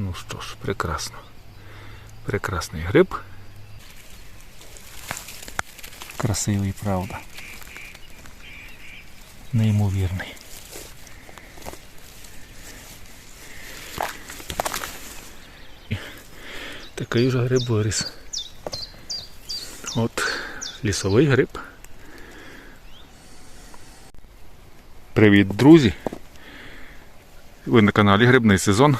Ну що ж, прекрасно. Прекрасний гриб. Красивий, правда. Неймовірний. Такий же гриб виріс. От лісовий гриб. Привіт, друзі! Ви на каналі Грибний сезон.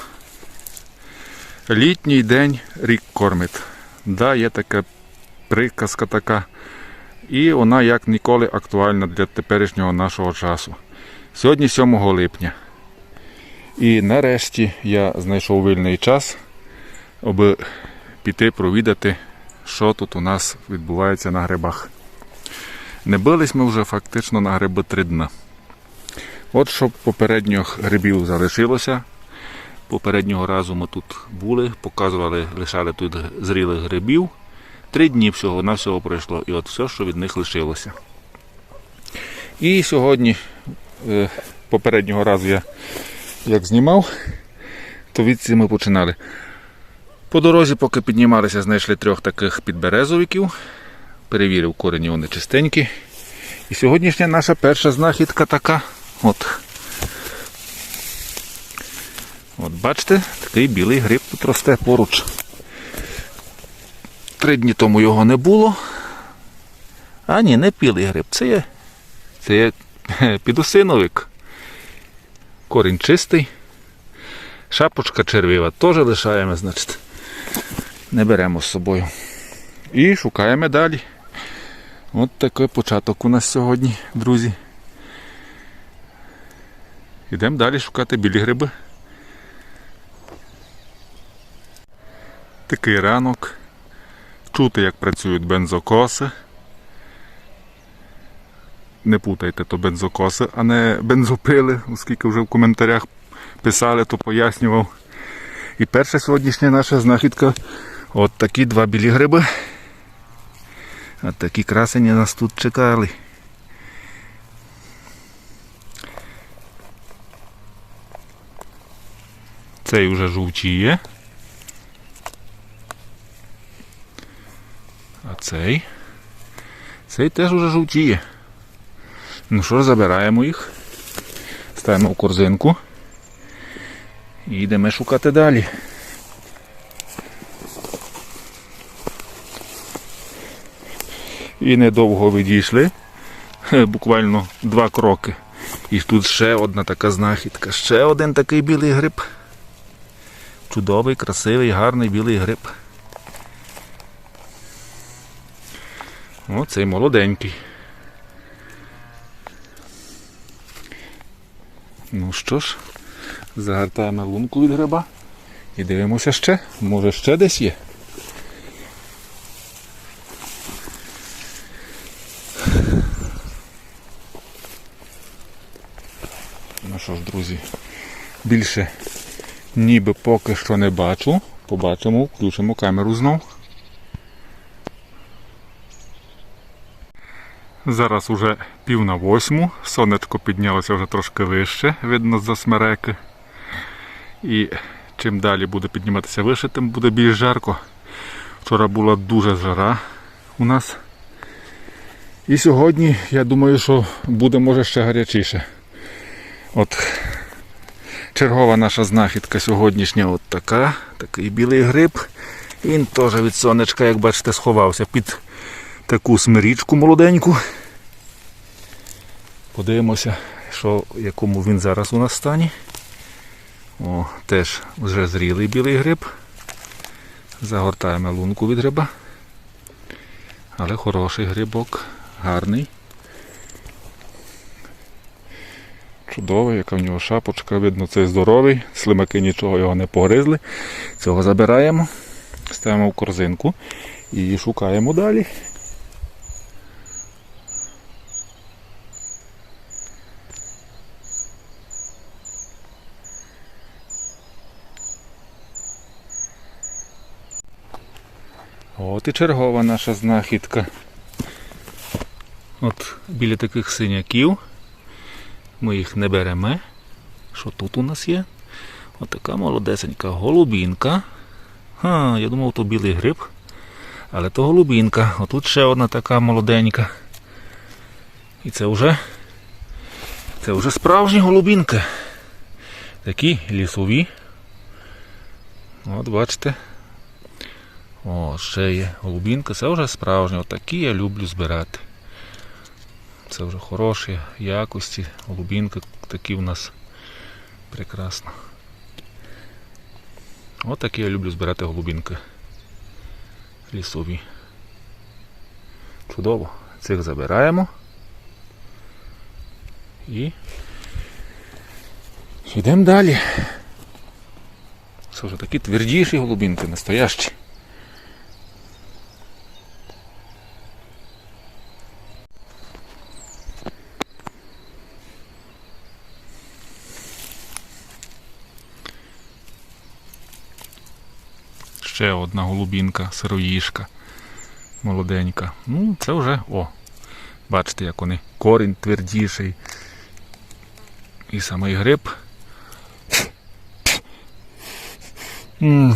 Літній день рік кормить. Да, є така приказка така. І вона як ніколи актуальна для теперішнього нашого часу. Сьогодні 7 липня. І нарешті я знайшов вільний час, аби піти провідати, що тут у нас відбувається на грибах. Не бились ми вже фактично на гриби три дна. От щоб попередніх грибів залишилося. Попереднього разу ми тут були, показували, лишали тут зрілих грибів. Три дні всього на всього пройшло, і от все, що від них лишилося. І сьогодні, е, попереднього разу я як знімав, то відці ми починали. По дорозі, поки піднімалися, знайшли трьох таких підберезовиків. Перевірив корені, вони чистенькі. І сьогоднішня наша перша знахідка така. От. От бачите, такий білий гриб тут росте поруч. Три дні тому його не було. А ні, не білий гриб. Це є, це є підосиновик. Корінь чистий. Шапочка червива теж лишаємо, значить. Не беремо з собою. І шукаємо далі. От такий початок у нас сьогодні, друзі. Йдемо далі шукати білі гриби. Такий ранок. Чути, як працюють бензокоси. Не путайте, то бензокоси, а не бензопили, оскільки вже в коментарях писали, то пояснював. І перша сьогоднішня наша знахідка от такі два білі гриби. От такі красені нас тут чекали. Цей вже жовтіє. А цей. Цей теж уже жовтіє. Ну що, забираємо їх. Ставимо в корзинку. І йдемо шукати далі. І недовго відійшли. Буквально два кроки. І тут ще одна така знахідка. Ще один такий білий гриб. Чудовий, красивий, гарний білий гриб. О, цей молоденький. Ну що ж, загортаємо лунку від гриба і дивимося ще. Може ще десь є. Ну що ж, друзі, більше ніби поки що не бачу. Побачимо, включимо камеру знов. Зараз уже пів на восьму, сонечко піднялося вже трошки вище, видно за смереки. І чим далі буде підніматися вище, тим буде більш жарко. Вчора була дуже жара у нас. І сьогодні, я думаю, що буде може ще гарячіше. От чергова наша знахідка сьогоднішня от така, такий білий гриб. Він теж від сонечка, як бачите, сховався під таку смирічку молоденьку. Подивимося, що, якому він зараз у нас стані. О, теж вже зрілий білий гриб. Загортаємо лунку від гриба. Але хороший грибок, гарний. Чудовий, яка в нього шапочка, видно, цей здоровий, слимаки нічого його не погризли. Цього забираємо, ставимо в корзинку і шукаємо далі. От і чергова наша знахідка. От біля таких синяків ми їх не беремо. Що тут у нас є? Отака молодесенька голубінка. Ха, я думав, то білий гриб. Але то голубінка. Отут ще одна така молоденька. І це вже. Це вже справжні голубінки. Такі лісові. От бачите. О, ще є голубінка. Це вже справжні. Отакі я люблю збирати. Це вже хороші якості. Голубінки такі в нас прекрасно. От такі я люблю збирати голубінки. Лісові. Чудово. Цих забираємо. І йдемо далі. Це вже такі твердіші голубінки, настоящі. Ще одна голубінка, сироїшка, молоденька. Ну, це вже, о, бачите, як вони. Корінь твердіший. І самий гриб.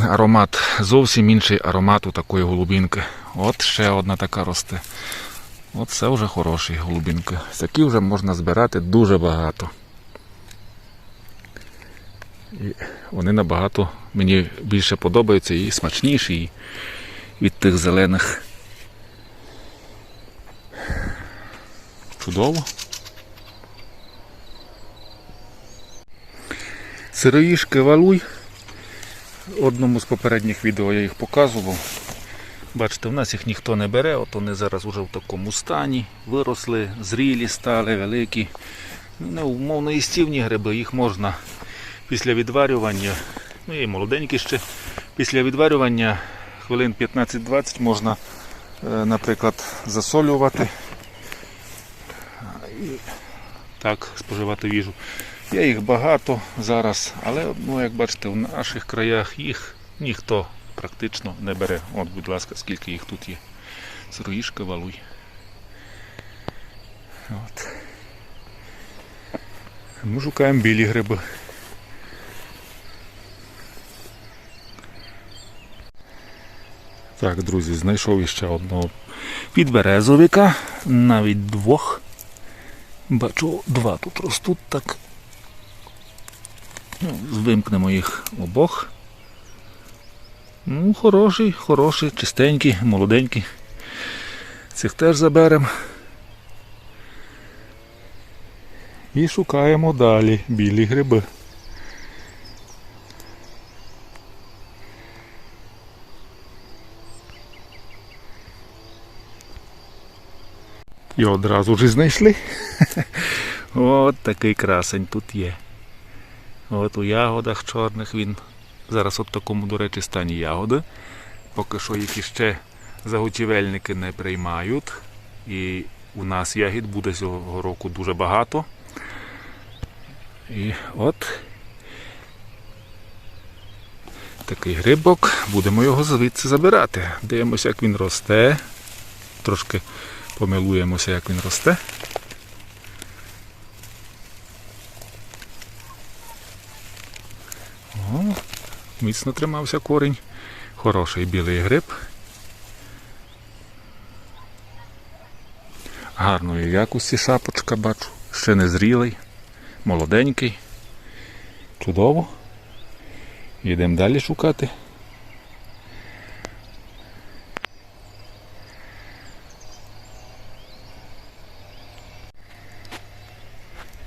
Аромат, зовсім інший аромат у такої голубінки. От ще одна така росте. От це вже хороші голубінки. Такі вже можна збирати дуже багато. І вони набагато мені більше подобаються і смачніші і від тих зелених. Чудово. Сироїшки валуй. В одному з попередніх відео я їх показував. Бачите, в нас їх ніхто не бере, от вони зараз вже в такому стані, виросли, зрілі стали, великі. Ну, умовно їстівні гриби, їх можна після відварювання, ну і молоденькі ще, після відварювання хвилин 15-20 можна, е, наприклад, засолювати і так споживати в їжу. Є їх багато зараз, але ну, як бачите, в наших краях їх ніхто практично не бере. От, будь ласка, скільки їх тут є. Сироїшка валуй. От. Ми шукаємо білі гриби. Так, друзі, знайшов іще одного підберезовика, навіть двох. Бачу, два тут ростуть так. Ну, Вимкнемо їх обох. Ну, хороший, хороший, чистенький, молоденький. Цих теж заберемо. І шукаємо далі білі гриби. І одразу ж знайшли. От такий красень тут є. От у ягодах чорних він зараз от такому, до речі, стані ягоди. Поки що їх іще заготівельники не приймають. І у нас ягід буде цього року дуже багато. І от такий грибок. Будемо його звідси забирати. Дивимося, як він росте. Трошки помилуємося, як він росте. О, міцно тримався корінь. Хороший білий гриб. Гарної якості шапочка бачу. Ще не зрілий, молоденький. Чудово. Йдемо далі шукати.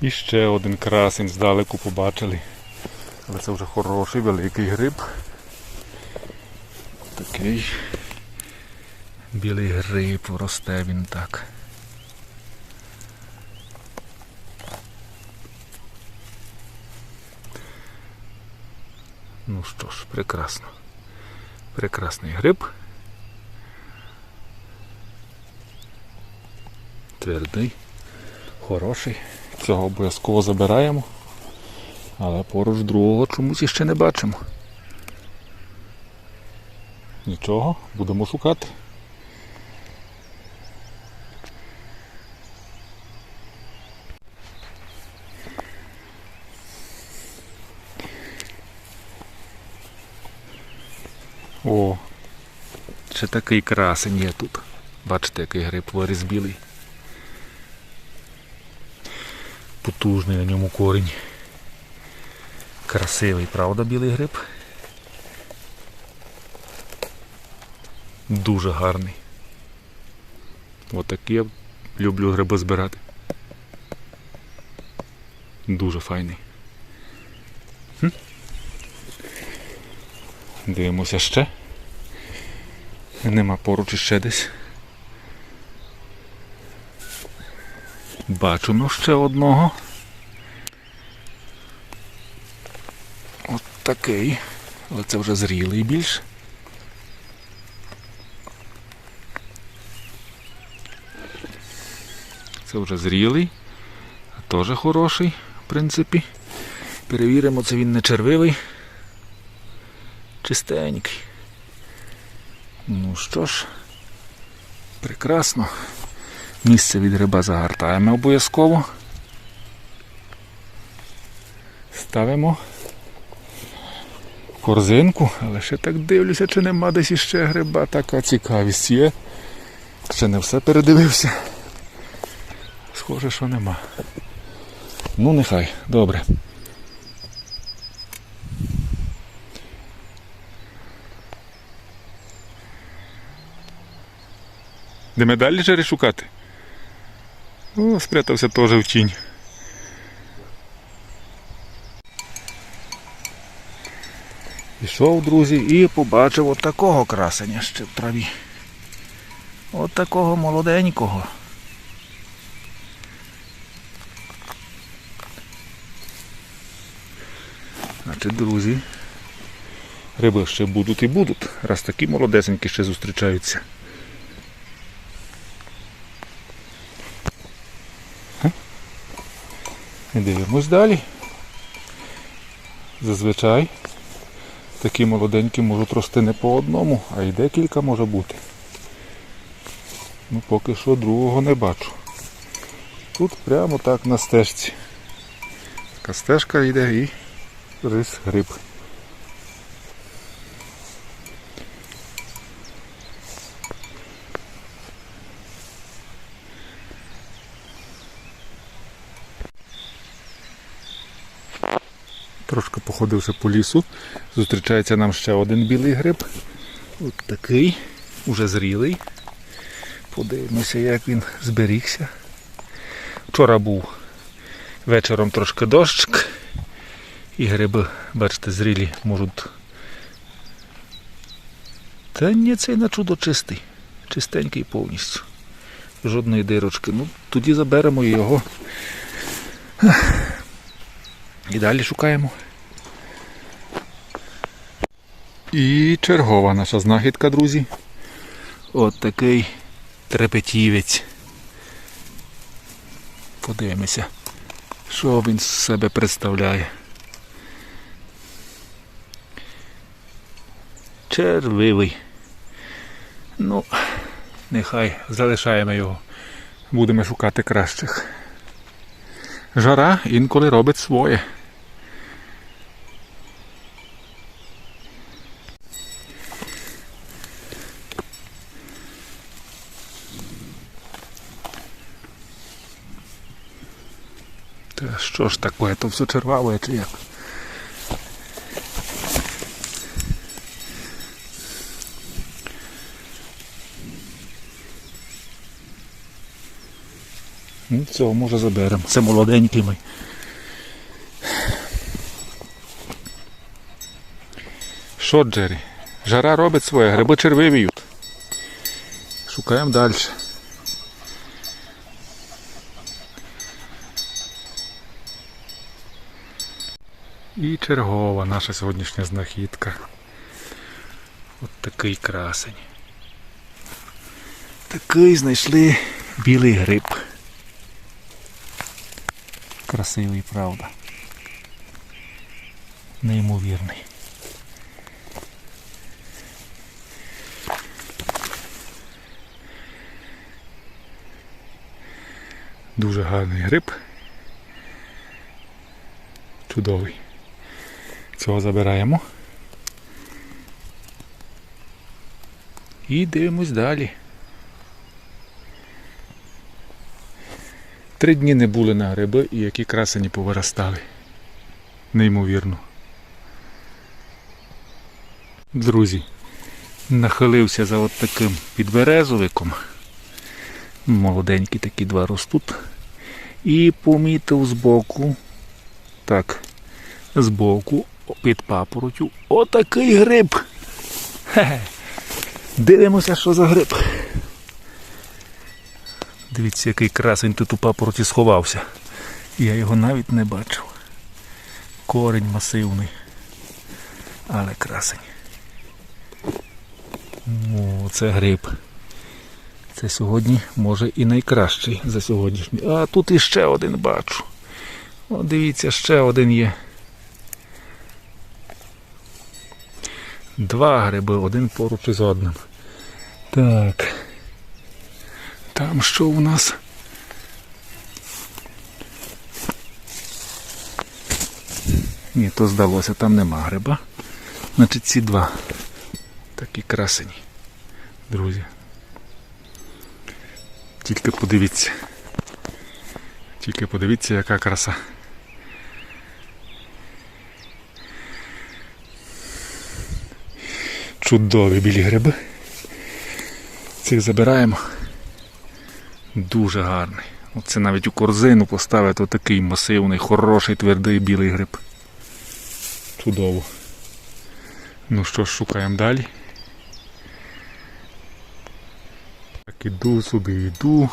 І ще один красень здалеку побачили. Але це вже хороший великий гриб. Такий білий гриб росте він так. Ну що ж, прекрасно. Прекрасний гриб. Твердий, хороший. Цього обов'язково забираємо, але поруч другого чомусь іще не бачимо. Нічого, будемо шукати. О, ще такий красень є тут. Бачите, який гриб виріс білий. Потужний на ньому корінь. Красивий, правда, білий гриб? Дуже гарний. Отакі я люблю гриби збирати. Дуже файний. Хм. Дивимося ще. Нема поруч іще десь. Бачимо ще одного. От такий. Але це вже зрілий більш. Це вже зрілий. Теж хороший, в принципі. Перевіримо, це він не червивий. Чистенький. Ну що ж, прекрасно. Місце від гриба загортаємо обов'язково. Ставимо корзинку, але ще так дивлюся, чи нема десь іще гриба. Така цікавість є. Ще не все передивився. Схоже, що нема. Ну, нехай, добре. Де ми далі жери шукати? О, спрятався теж в тінь. Пішов, друзі, і побачив от такого красення ще в траві. От такого молоденького. Значить, друзі, риби ще будуть і будуть, раз такі молодесенькі ще зустрічаються. Дивимось далі. Зазвичай такі молоденькі можуть рости не по одному, а й декілька може бути. Ну поки що другого не бачу. Тут прямо так на стежці. Така стежка йде і рис гриб. Трошки походивши по лісу, зустрічається нам ще один білий гриб. От такий, уже зрілий. Подивимося, як він зберігся. Вчора був вечором трошки дощик. І гриби, бачите, зрілі можуть. Та ні, цей на чудо чистий. Чистенький повністю. Жодної дирочки. Ну, тоді заберемо його. І далі шукаємо. І чергова наша знахідка, друзі. От такий трепетівець. Подивимося, що він з себе представляє. Червивий. Ну, нехай залишаємо його. Будемо шукати кращих. Жара інколи робить своє. Та що ж таке, то все черваве чи як? Ну, цього може заберемо. Це молоденький ми. Що, Джері? Жара робить своє, гриби червивіють. Шукаємо далі. І чергова наша сьогоднішня знахідка. От такий красень. Такий знайшли білий гриб. Красивий, правда. Неймовірний. Дуже гарний гриб. Чудовий. Цього забираємо. І дивимось далі. Три дні не були на гриби і які красені повиростали. Неймовірно. Друзі, нахилився за от таким підберезовиком. Молоденькі такі два ростуть. І помітив збоку, так, збоку, під папоротю, отакий гриб. Дивимося, що за гриб. Дивіться, який красень тут у папороті сховався. Я його навіть не бачив. Корень масивний. Але красень. О, це гриб. Це сьогодні може і найкращий за сьогоднішній. А тут іще один бачу. О, дивіться, ще один є. Два гриби, один поруч із одним. Так. Там що у нас? Ні, то здалося, там нема гриба. Значить ці два. Такі красені. Друзі. Тільки подивіться. Тільки подивіться, яка краса. Чудові білі гриби. Цих забираємо. Дуже гарний. Оце навіть у корзину поставити отакий масивний, хороший, твердий білий гриб. Чудово. Ну що ж, шукаємо далі. Так іду собі, йду,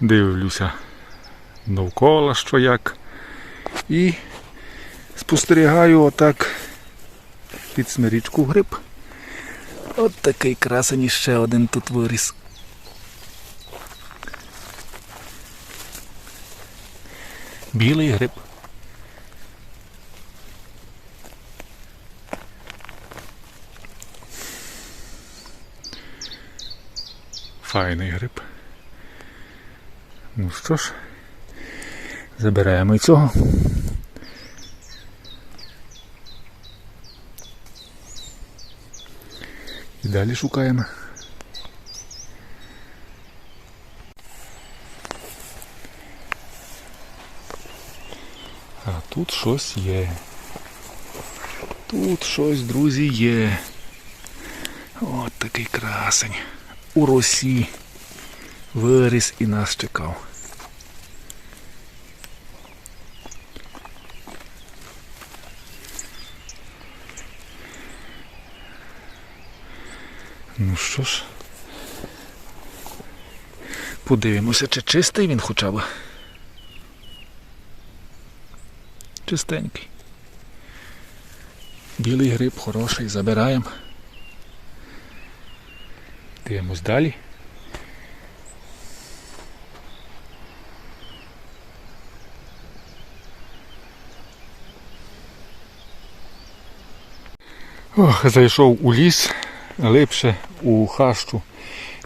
дивлюся довкола що як. І спостерігаю отак під смирічку гриб. От такий красень ще один тут виріс. Білий гриб. Файний гриб. Ну що ж, забираємо і цього. Далі шукаємо. А тут щось є. Тут щось, друзі, є. От такий красень. У росі виріс і нас чекав. Ну що ж, подивимося, чи чистий він хоча б. Чистенький. Білий гриб хороший, забираємо. Дивимось далі. Ох, зайшов у ліс, глибше у хащу.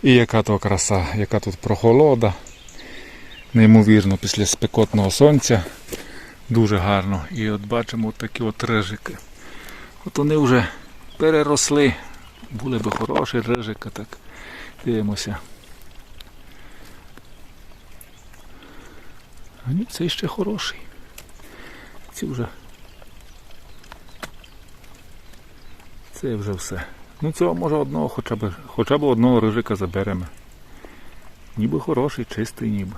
І яка то краса, яка тут прохолода. Неймовірно, після спекотного сонця. Дуже гарно. І от бачимо такі от рижики. От вони вже переросли. Були би хороші рижики, так. Дивимося. А ні, цей ще хороший. Ці вже. Це вже все. Ну цього може одного хоча б, хоча б одного рижика заберемо. Ніби хороший, чистий ніби.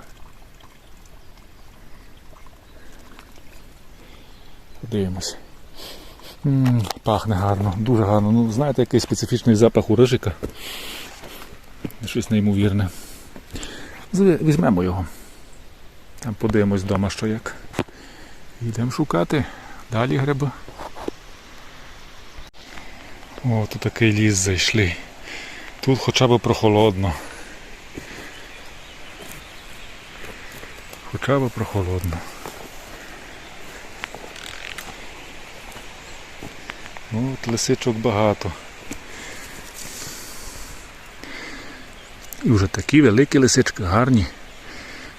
Подивимось. М, Пахне гарно, дуже гарно. Ну, знаєте, який специфічний запах у рижика. Щось неймовірне. Візьмемо його. Там подивимось вдома, що як. Йдемо шукати. Далі гриби. О, тут такий ліс зайшли. Тут хоча б прохолодно. Хоча б прохолодно. От лисичок багато. І вже такі великі лисички, гарні.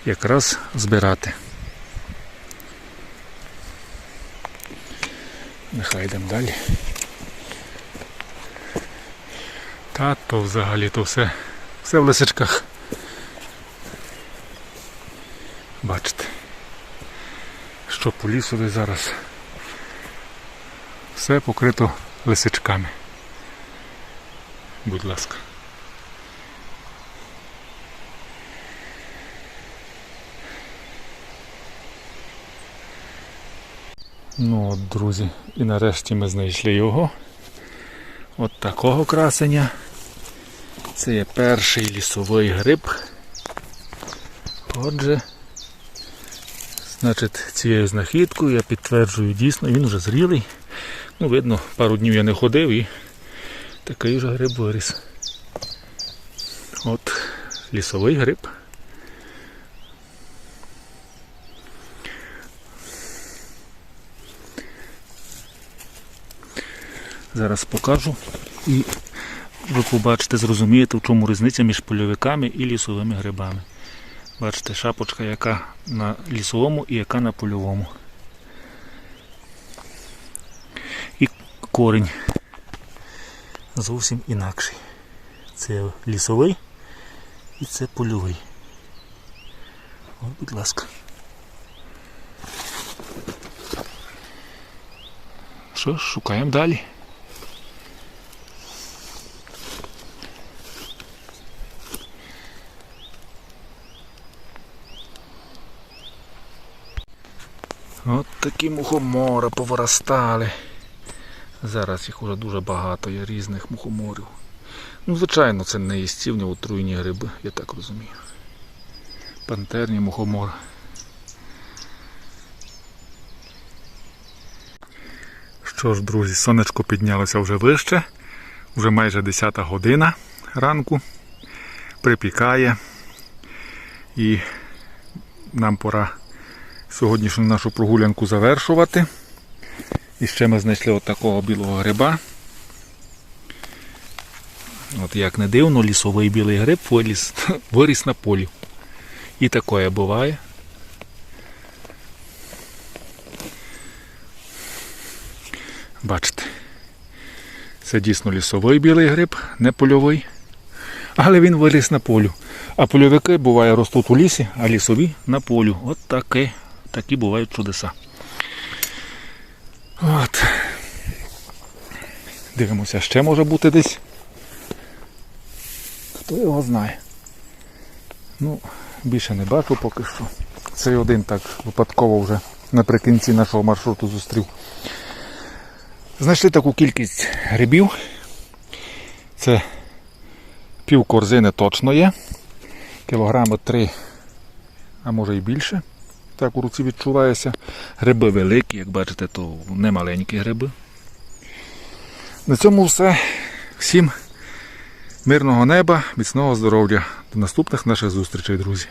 Якраз збирати. Нехай йдемо далі. Та то взагалі то все, все в лисичках. Бачите, що по лісові зараз все покрито лисичками. Будь ласка. Ну от, друзі, і нарешті ми знайшли його. От такого красення. Це є перший лісовий гриб. Отже, значить, цією знахідкою я підтверджую дійсно, він вже зрілий. Ну, видно, пару днів я не ходив і такий вже гриб виріс. От лісовий гриб. Зараз покажу і ви побачите, зрозумієте, в чому різниця між польовиками і лісовими грибами. Бачите, шапочка, яка на лісовому і яка на польовому. І корінь зовсім інакший. Це лісовий і це польовий. От, будь ласка. Що ж, шукаємо далі. От такі мухомори повиростали. Зараз їх уже дуже багато є різних мухоморів. Ну, звичайно, це не їстівні отруйні гриби, я так розумію. Пантерні мухомори. Що ж, друзі, сонечко піднялося вже вище, вже майже 10 година ранку. Припікає. І нам пора сьогоднішню нашу прогулянку завершувати. І ще ми знайшли от такого білого гриба. От як не дивно, лісовий білий гриб виріс, виріс на полі. І таке буває. Бачите, це дійсно лісовий білий гриб, не польовий. Але він виріс на полю. А польовики буває ростуть у лісі, а лісові на полю. От таке, такі бувають чудеса. От. Дивимося, ще може бути десь. Хто його знає. Ну, більше не бачу поки що. Цей один так випадково вже наприкінці нашого маршруту зустрів. Знайшли таку кількість грибів. Це пів корзини точно є. Кілограми три, а може і більше. Так у руці відчувається. Гриби великі, як бачите, то не маленькі гриби. На цьому все. Всім мирного неба, міцного здоров'я. До наступних наших зустрічей, друзі.